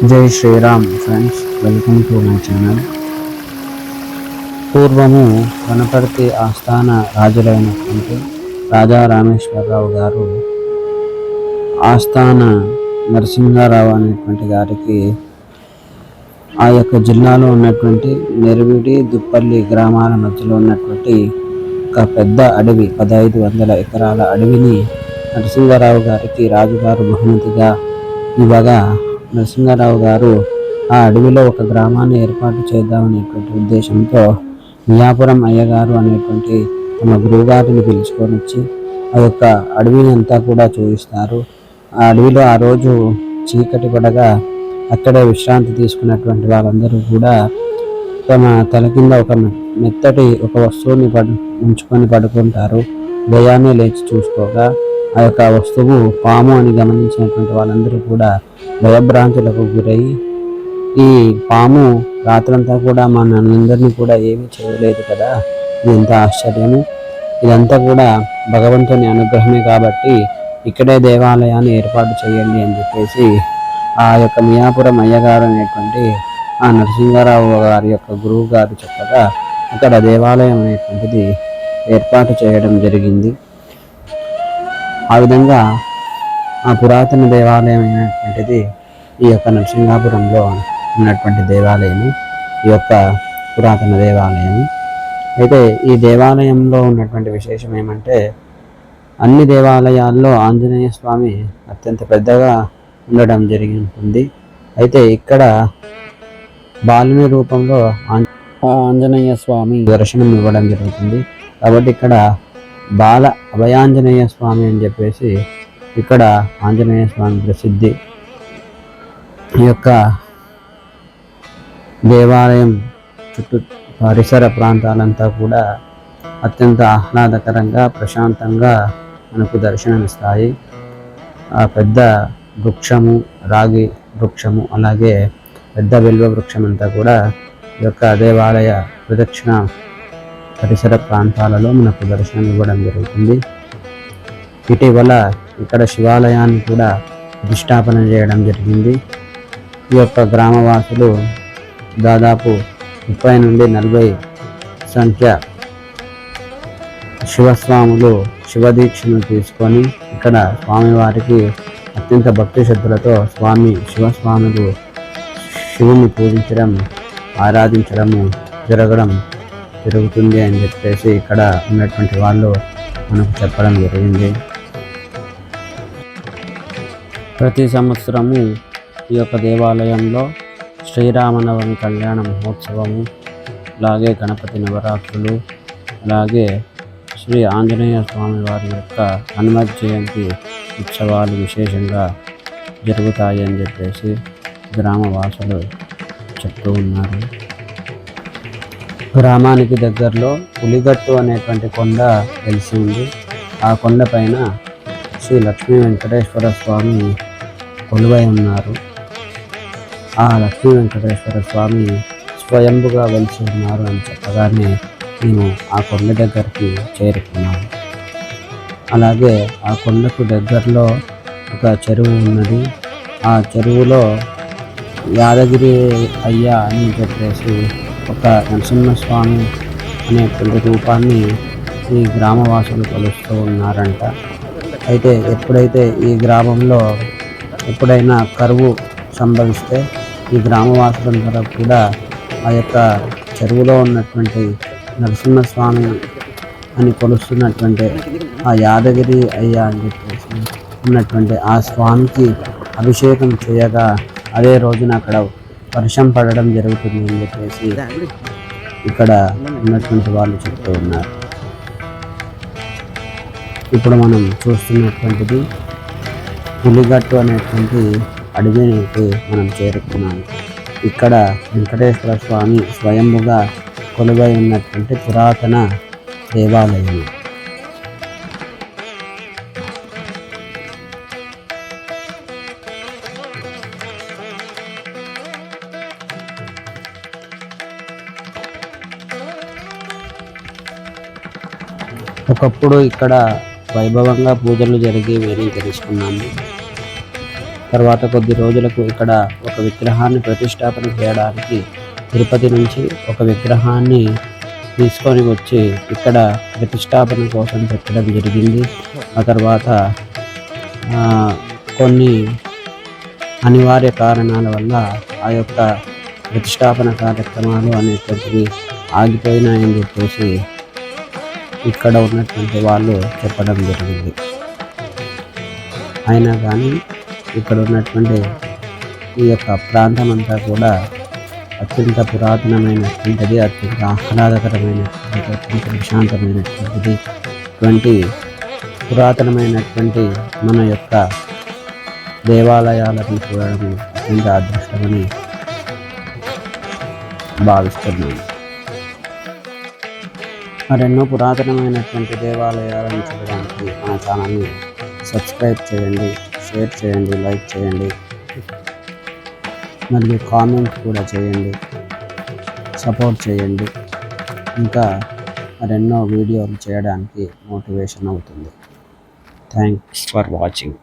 జై Sriram friends welcome to my channel. పూర్వము వనపర్తి ఆస్థాన రాజులైనటువంటి రాజా రామేశ్వరరావు గారు ఆస్థాన నరసింహారావు అనేటువంటి గారికి ఆ యొక్క జిల్లాలో ఉన్నటువంటి నెరువిడి దుప్పల్లి గ్రామాల మధ్యలో ఉన్నటువంటి ఒక పెద్ద అడవి పదహైదు వందల ఎకరాల అడవిని నరసింహారావు గారికి రాజుగారు బహుమతిగా ఇవ్వగా నరసింహారావు గారు ఆ అడవిలో ఒక గ్రామాన్ని ఏర్పాటు చేద్దామనేటువంటి ఉద్దేశంతో మియాపురం అయ్యగారు అనేటువంటి తమ గురువుగారిని పిలుచుకొని వచ్చి ఆ యొక్క అడవిని అంతా కూడా చూపిస్తారు ఆ అడవిలో ఆ రోజు చీకటి పడగా అక్కడే విశ్రాంతి తీసుకున్నటువంటి వాళ్ళందరూ కూడా తమ తల కింద ఒక మెత్తటి ఒక వస్తువుని పడు ఉంచుకొని పడుకుంటారు. ఉదయాన్నే లేచి చూసుకోగా ఆ యొక్క వస్తువు పాము అని గమనించినటువంటి వాళ్ళందరూ కూడా భయభ్రాంతులకు గురై ఈ పాము రాత్రంతా కూడా మనందరినీ కూడా ఏమీ చేయలేదు కదా? ఇది ఎంత ఆశ్చర్యము. ఇదంతా కూడా భగవంతుని అనుగ్రహమే కాబట్టి ఇక్కడే దేవాలయాన్ని ఏర్పాటు చేయండి అని చెప్పేసి ఆ యొక్క మియాపురం అయ్యగారు అనేటువంటి ఆ నరసింహారావు గారి యొక్క గురువు గారు చెప్పగా అక్కడ దేవాలయం అనేటువంటిది ఏర్పాటు చేయడం జరిగింది. ఆ విధంగా ఆ పురాతన దేవాలయం అయినటువంటిది ఈ యొక్క నరసింహాపురంలో ఉన్నటువంటి దేవాలయం ఈ యొక్క పురాతన దేవాలయం అయితే ఈ దేవాలయంలో ఉన్నటువంటి విశేషం ఏమంటే అన్ని దేవాలయాల్లో ఆంజనేయ స్వామి అత్యంత పెద్దగా ఉండడం జరిగి ఉంటుంది. అయితే ఇక్కడ బాలుని రూపంలో ఆంజనేయ స్వామి దర్శనం ఇవ్వడం జరుగుతుంది. కాబట్టి ఇక్కడ బాల అభయాంజనేయ స్వామి అని చెప్పేసి ఇక్కడ ఆంజనేయ స్వామి ప్రసిద్ధి ఈ యొక్క దేవాలయం చుట్టూ పరిసర ప్రాంతాలంతా కూడా అత్యంత ఆహ్లాదకరంగా ప్రశాంతంగా మనకు దర్శనమిస్తాయి. ఆ పెద్ద వృక్షము రాగి వృక్షము అలాగే పెద్ద బిల్వ వృక్షం అంతా కూడా ఈ యొక్క దేవాలయ ప్రదక్షిణ పరిసర ప్రాంతాలలో మనకు దర్శనం ఇవ్వడం జరుగుతుంది. ఇటీవల ఇక్కడ శివాలయాన్ని కూడా ప్రతిష్టాపన చేయడం జరిగింది. ఈ యొక్క గ్రామవాసులు దాదాపు ముప్పై నుండి నలభై సంఖ్య శివస్వాములు శివదీక్షను తీసుకొని ఇక్కడ స్వామివారికి అత్యంత భక్తి శ్రద్ధలతో స్వామి శివస్వాములు శివుని పూజించడం ఆరాధించడము జరగడం జరుగుతుంది అని చెప్పేసి ఇక్కడ ఉన్నటువంటి వాళ్ళు మనకు చెప్పడం జరిగింది. ప్రతి సంవత్సరము ఈ యొక్క దేవాలయంలో శ్రీరామనవమి కళ్యాణ మహోత్సవము అలాగే గణపతి నవరాత్రులు అలాగే శ్రీ ఆంజనేయ స్వామి వారి యొక్క హనుమత్ జయంతి ఉత్సవాలు విశేషంగా జరుగుతాయి అని చెప్పేసి గ్రామవాసులు చెప్తూ ఉన్నారు. గ్రామానికి దగ్గరలో పులిగట్టు అనేటువంటి కొండ తెలిసి ఉంది. ఆ కొండ పైన శ్రీ లక్ష్మీ వెంకటేశ్వర స్వామి కొలువై ఉన్నారు. ఆ లక్ష్మీ వెంకటేశ్వర స్వామి స్వయంభుగా వెలిసి ఉన్నారు అని చెప్పగానే నేను ఆ కొండ దగ్గరికి చేరుకున్నాను అలాగే ఆ కొండకు దగ్గరలో ఒక చెరువు ఉన్నది. ఆ చెరువులో యాదగిరి అయ్యా అని చెప్పేసి ఒక నరసింహస్వామి అనేటువంటి రూపాన్ని ఈ గ్రామవాసులు కొలుస్తూ ఉన్నారంట. అయితే ఎప్పుడైతే ఈ గ్రామంలో ఎప్పుడైనా కరువు సంభవిస్తే ఈ గ్రామవాసులందరూ కూడా ఆ యొక్క చెరువులో ఉన్నటువంటి నరసింహస్వామి అని కొలుస్తున్నటువంటి ఆ యాదగిరి అయ్యా అని చెప్పేసి ఉన్నటువంటి ఆ స్వామికి అభిషేకం చేయగా అదే రోజున అక్కడ వర్షం పడడం జరుగుతుంది అని చెప్పేసి ఇక్కడ ఉన్నటువంటి వాళ్ళు చెప్తూ ఉన్నారు. ఇప్పుడు మనం చూస్తున్నటువంటిది పులిగట్టు అనేటువంటి అడవికి మనం చేరుకున్నాము ఇక్కడ వెంకటేశ్వర స్వామి స్వయంభుగా కొలువై ఉన్నటువంటి పురాతన దేవాలయం ఒకప్పుడు ఇక్కడ వైభవంగా పూజలు జరిగేవి అని తెలుసుకున్నాము. తర్వాత కొద్ది రోజులకు ఇక్కడ ఒక విగ్రహాన్ని ప్రతిష్టాపన చేయడానికి తిరుపతి నుంచి ఒక విగ్రహాన్ని తీసుకొని వచ్చి ఇక్కడ ప్రతిష్టాపన కోసం పెట్టడం జరిగింది. ఆ తర్వాత కొన్ని అనివార్య కారణాల వల్ల ఆ యొక్క ప్రతిష్టాపన కార్యక్రమాలు అనేటువంటివి ఆగిపోయినాయని చెప్పేసి ఇక్కడ ఉన్నటువంటి వాళ్ళు చెప్పడం జరిగింది. అయినా కానీ ఇక్కడ ఉన్నటువంటి ఈ యొక్క ప్రాంతం అంతా కూడా అత్యంత పురాతనమైనటువంటిది అత్యంత ఆహ్లాదకరమైనటువంటిది అత్యంత ప్రశాంతమైనటువంటిది. ఇటువంటి పురాతనమైనటువంటి మన యొక్క దేవాలయాలను చూడడం అత్యంత అదృష్టమని భావిస్తున్నాను. మరెన్నో పురాతనమైనటువంటి దేవాలయాలను చూడడానికి మన ఛానల్ని సబ్స్క్రైబ్ చేయండి షేర్ చేయండి లైక్ చేయండి మరియు కామెంట్ కూడా చేయండి సపోర్ట్ చేయండి. ఇంకా మరెన్నో వీడియోలు చేయడానికి మోటివేషన్ అవుతుంది. Thanks for watching